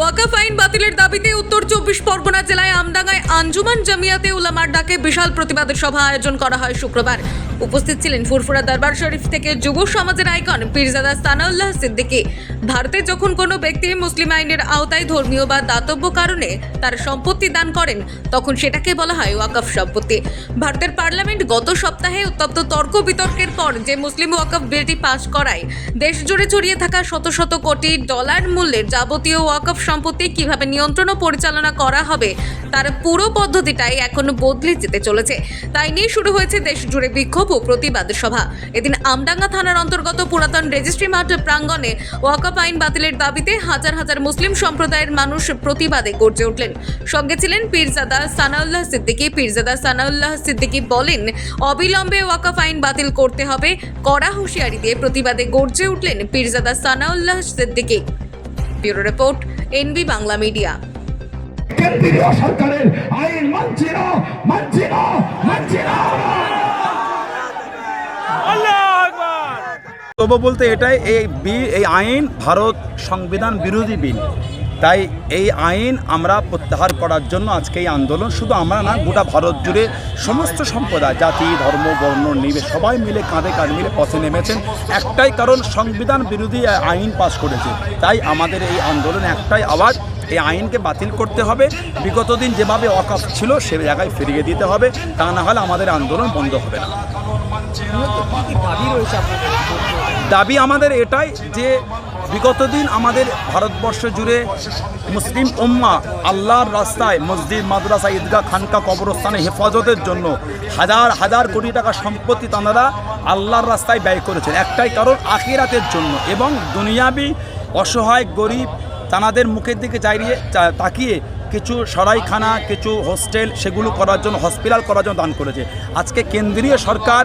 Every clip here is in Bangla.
ওয়াকাফ আইন বাতিলের দাবিতে উত্তর চব্বিশ পরগনা জেলায় আমডাঙ্গায় আঞ্জুমান জামিয়াতে উলামার ডাকে বিশাল প্রতিবাদের সভা আয়োজন করা হয় শুক্রবার। উপস্থিত ছিলেন ফুরফুরা দরবার শরীফ থেকে যুব সমাজের আইকন পীরজাদা সানাউল্লাহ সিদ্দিকী। ভারতে যখন কোনো ব্যক্তি মুসলিম আইনের আওতায় ধর্মীয় বা দাতব্য কারণে তার সম্পত্তি দান করেন, তখন সেটাকে বলা হয় ওয়াকফ সম্পত্তি। ভারতের পার্লামেন্ট গত সপ্তাহে উত্তপ্ত তর্ক বিতর্কের পর যে মুসলিম ওয়াকফ বিলটি পাশ করায় দেশ জুড়ে ছড়িয়ে থাকা শত শত কোটি ডলার মূল্যের যাবতীয় ওয়াকফ সম্পত্তি কীভাবে নিয়ন্ত্রণ ও পরিচালনা করা হবে, তার পুরো পদ্ধতিটাই এখন বদলে যেতে চলেছে। তাই নিয়ে শুরু হয়েছে দেশ জুড়ে বিক্ষোভ ও প্রতিবাদ সভা। এদিন আমডাঙ্গা থানার অন্তর্গত পুরাতন রেজিস্ট্রি মাঠ প্রাঙ্গণে ওয়াকফ আইন বাতিলের দাবিতে হাজার হাজার মুসলিম সম্প্রদায়ের মানুষ প্রতিবাদে গর্জে উঠলেন। সঙ্গে ছিলেন পীরজাদা সানাউল্লাহ সিদ্দিকী। পীরজাদা সানাউল্লাহ সিদ্দিকী বলেন, অবিলম্বে ওয়াকফ আইন বাতিল করতে হবে, কড়া হুঁশিয়ারি দিয়ে প্রতিবাদে গর্জে উঠলেন Pirzada Sanaullah Siddiqui. Bureau report NB Bangla media. কেন্দ্রীয় সরকারের আইন মানছি না মানছি না মানছি না। বলতে এটাই এই বিল এই আইন ভারত সংবিধান বিরোধী বিল। তাই এই আইন আমরা প্রত্যাহার করার জন্য আজকে এই আন্দোলন শুধু আমরা না গোটা ভারত জুড়ে সমস্ত সম্প্রদায় জাতি ধর্ম বর্ণ নিবে সবাই মিলে কাঁধে কাঁধ মিলে পথে নেমেছেন। একটাই কারণ সংবিধান বিরোধী আইন পাশ করেছে। তাই আমাদের এই আন্দোলন একটাই আওয়াজ এই আইনকে বাতিল করতে হবে। বিগত দিন যেভাবে অকাপ ছিল সে জায়গায় ফিরিয়ে দিতে হবে। তা না হলে আমাদের আন্দোলন বন্ধ হবে না। দাবি আমাদের এটাই যে বিগত দিন আমাদের ভারতবর্ষ জুড়ে মুসলিম উম্মা আল্লাহর রাস্তায় মসজিদ, মাদ্রাসা, ঈদগাহ, খানকা, কবরস্থানে হেফাজতের জন্য হাজার হাজার কোটি টাকা সম্পত্তি তাঁরা আল্লাহর রাস্তায় ব্যয় করেছেন। একটাই কারণ, আখিরাতের জন্য। এবং দুনিয়াবি অসহায়, গরিব তানাদের মুখের দিকে চাইয়ে তাকিয়ে কিছু সরাইখানা, কিছু হোস্টেল সেগুলো করার জন্য, হসপিটাল করার জন্য দান করেছে। আজকে কেন্দ্রীয় সরকার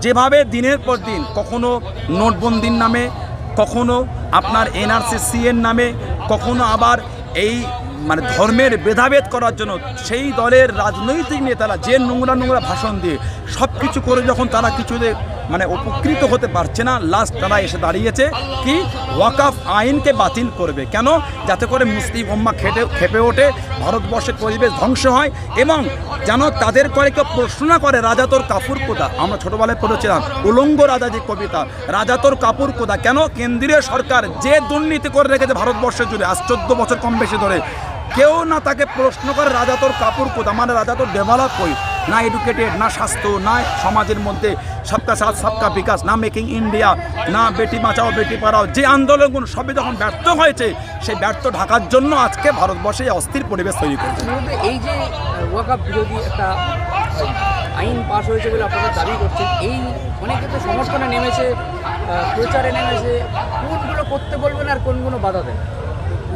যেভাবে দিনের পর দিন কখনো নোটবন্দির নামে কখনো আপনার এনআরসি এর নামে কখনো আবার এই মানে ধর্মের ভেদাভেদ করার জন্য সেই দলের রাজনৈতিক নেতারা যে নোংরা নোংরা ভাষণ দিয়ে সব কিছু করে যখন তারা কিছুতে মানে উপকৃত হতে পারছে না। লাস্ট তারা এসে দাঁড়িয়েছে কি ওয়াকাফ আইনকে বাতিল করবে। কেন? যাতে করে মুসলিম উম্মা খেটে, খেপে ওঠে, ভারতবর্ষের পরিবেশ ধ্বংস হয় এবং যেন তাদের করে কেউ প্রশ্ন করে, রাজা তোর কাপুর কোদা আমরা ছোটোবেলায় পড়েছিলাম, উলঙ্গ রাজা যে কবিতা, রাজা তোর কাপুর কোদা কেন? কেন্দ্রীয় সরকার যে দুর্নীতি করে রেখেছে ভারতবর্ষ জুড়ে, আজ চোদ্দ বছর কম বেশি ধরে, কেউ না তাকে প্রশ্ন করে, রাজা তোর কাপড় কোথা? মানে রাজা তোর ডেভেলপ কই? না এডুকেটেড না স্বাস্থ্য না সমাজের মধ্যে সবকা সাথ সবকা বিকাশ না মেকিং ইন্ডিয়া না বেটি বাঁচাও বেটি পড়াও। যে আন্দোলনগুলো সবই যখন ব্যর্থ হয়েছে সেই ব্যর্থ ঢাকার জন্য আজকে ভারতবর্ষে অস্থির পরিবেশ তৈরি করেছে। এই যে ওয়াকাপ বিরোধী একটা আইন পাশ হয়েছে বলে আপনারা দাবি করছেন এই অনেক তো সমর্থনে নেমেছে প্রচারে নেমেছে কোনগুলো করতে বলবেন আর কোনগুলো বাধা দেন?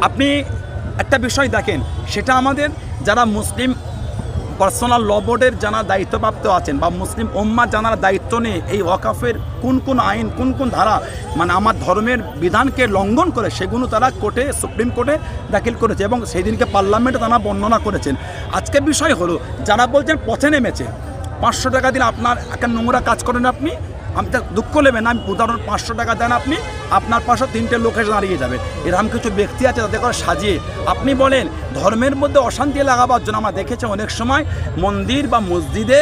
আপনি একটা বিষয় দেখেন সেটা আমাদের যারা মুসলিম পার্সোনাল ল বোর্ডের যারা দায়িত্বপ্রাপ্ত আছেন বা মুসলিম ওম্মা জানার দায়িত্ব নিয়ে এই ওয়াকাফের কোন কোন আইন, কোন কোন ধারা মানে আমার ধর্মের বিধানকে লঙ্ঘন করে সেগুলো তারা কোর্টে, সুপ্রিম কোর্টে দাখিল করেছে এবং সেই দিনকে পার্লামেন্টে তারা বর্ণনা করেছেন। আজকে বিষয় হলো, যারা বলছেন পথে নেমেছে, পাঁচশো টাকা দিন আপনার একটা নোংরা কাজ করেন আপনি আমি তা দুঃখ নেবেন আমি উদাহরণ পাঁচশো টাকা দেন আপনি, আপনার পাশে তিনটে লোক দাঁড়িয়ে যাবে। এরকম কিছু ব্যক্তি আছে তাদের করে সাজিয়ে। আপনি বলেন, ধর্মের মধ্যে অশান্তি লাগাবার জন্য আমরা দেখেছি অনেক সময় মন্দির বা মসজিদে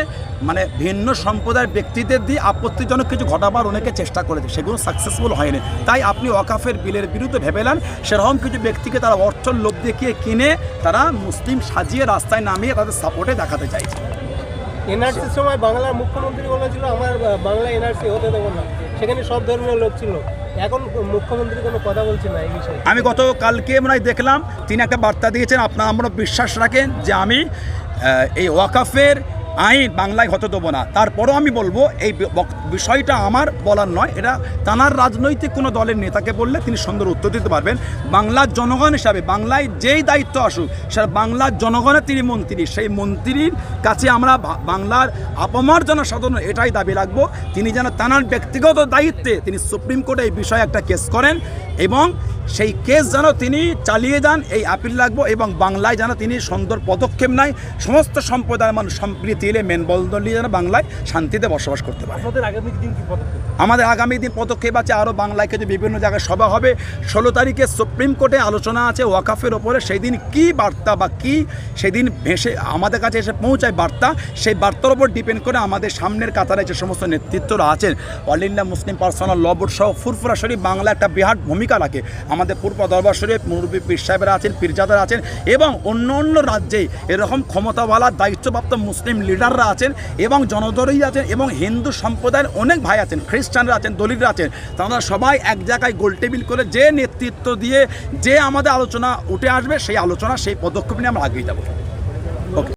মানে ভিন্ন সম্প্রদায়ের ব্যক্তিদের দিয়ে আপত্তিজনক কিছু ঘটাবার অনেকে চেষ্টা করেছে। সেগুলো সাকসেসফুল হয়নি। তাই আপনি ওয়াকাফের বিলের বিরুদ্ধে ভেবেলেন সেরকম কিছু ব্যক্তিকে তারা অর্থর লোভ দেখিয়ে কিনে, তারা মুসলিম সাজিয়ে রাস্তায় নামিয়ে তাদের সাপোর্টে দেখাতে চাইছে। এনআরসির সময় বাংলার মুখ্যমন্ত্রী বলেছিল আমার বাংলা এনআরসি হতে দেবো না। সেখানে সব ধর্মের লোক ছিল। এখন মুখ্যমন্ত্রী কোনো কথা বলছে না এই বিষয়ে। আমি গত কালকে মনে হয় দেখলাম তিনি একটা বার্তা দিয়েছেন আপনার আমরা বিশ্বাস রাখেন যে আমি এই ওয়াকাফের আইন বাংলায় হতে দেবো না তারপরও আমি বলব, এই বিষয়টা আমার বলার নয়। এটা তানার রাজনৈতিক কোনো দলের নেতাকে বললে তিনি সুন্দর উত্তর দিতে পারবেন। বাংলার জনগণ হিসাবে বাংলায় যেই দায়িত্ব আসুক, সেটা বাংলার জনগণের তিনি মন্ত্রী। সেই মন্ত্রীর কাছে আমরা বাংলার অপমার্জনা সাধন এটাই দাবি রাখব। তিনি যেন তানার ব্যক্তিগত দায়িত্বে তিনি সুপ্রিম কোর্টে এই বিষয়ে একটা কেস করেন এবং সেই কেস যেন তিনি চালিয়ে যান এই আপিল রাখব এবং বাংলায় যেন তিনি সুন্দর পদক্ষেপ নেয় সমস্ত সম্প্রদায়ের মানুষ সম্প্রীতি এলে মেনবন্ধন নিয়ে যেন বাংলায় শান্তিতে বসবাস করতে পারে। আমাদের আগামী দিন পদক্ষেপ আছে আরও বাংলায় কিছু বিভিন্ন জায়গায় সভা হবে। ষোলো তারিখে সুপ্রিম কোর্টে আলোচনা আছে ওয়াকাফের ওপরে সেই দিন কী বার্তা বা কী সেদিন ভেসে আমাদের কাছে এসে পৌঁছায় বার্তা সেই বার্তার ওপর ডিপেন্ড করে আমাদের সামনের কাতারে যে সমস্ত নেতৃত্বরা আছেন all India Muslim personal law board সহ ফুরফুরা শরীফ বাংলা একটা বিরাট ভূমিকা রাখে। আমাদের পূর্ব দরবার শরীফ মুরব্বী পীর সাহেবরা আছেন, পীরজাদারা আছেন এবং অন্য অন্য রাজ্যে এরকম ক্ষমতাওয়ালা, দায়িত্বপ্রাপ্ত মুসলিম লিডাররা আছেন এবং জনদরই আছেন এবং হিন্দু সম্প্রদায়ের অনেক ভাই আছেন, খ্রিস্টানরা আছেন, দলিতরা আছেন। তারা সবাই এক জায়গায় গোল টেবিল করে যে নেতৃত্ব দিয়ে যে আমাদের আলোচনা উঠে আসবে, সেই আলোচনা, সেই পদক্ষেপ নিয়ে আমরা আগিয়ে যাব।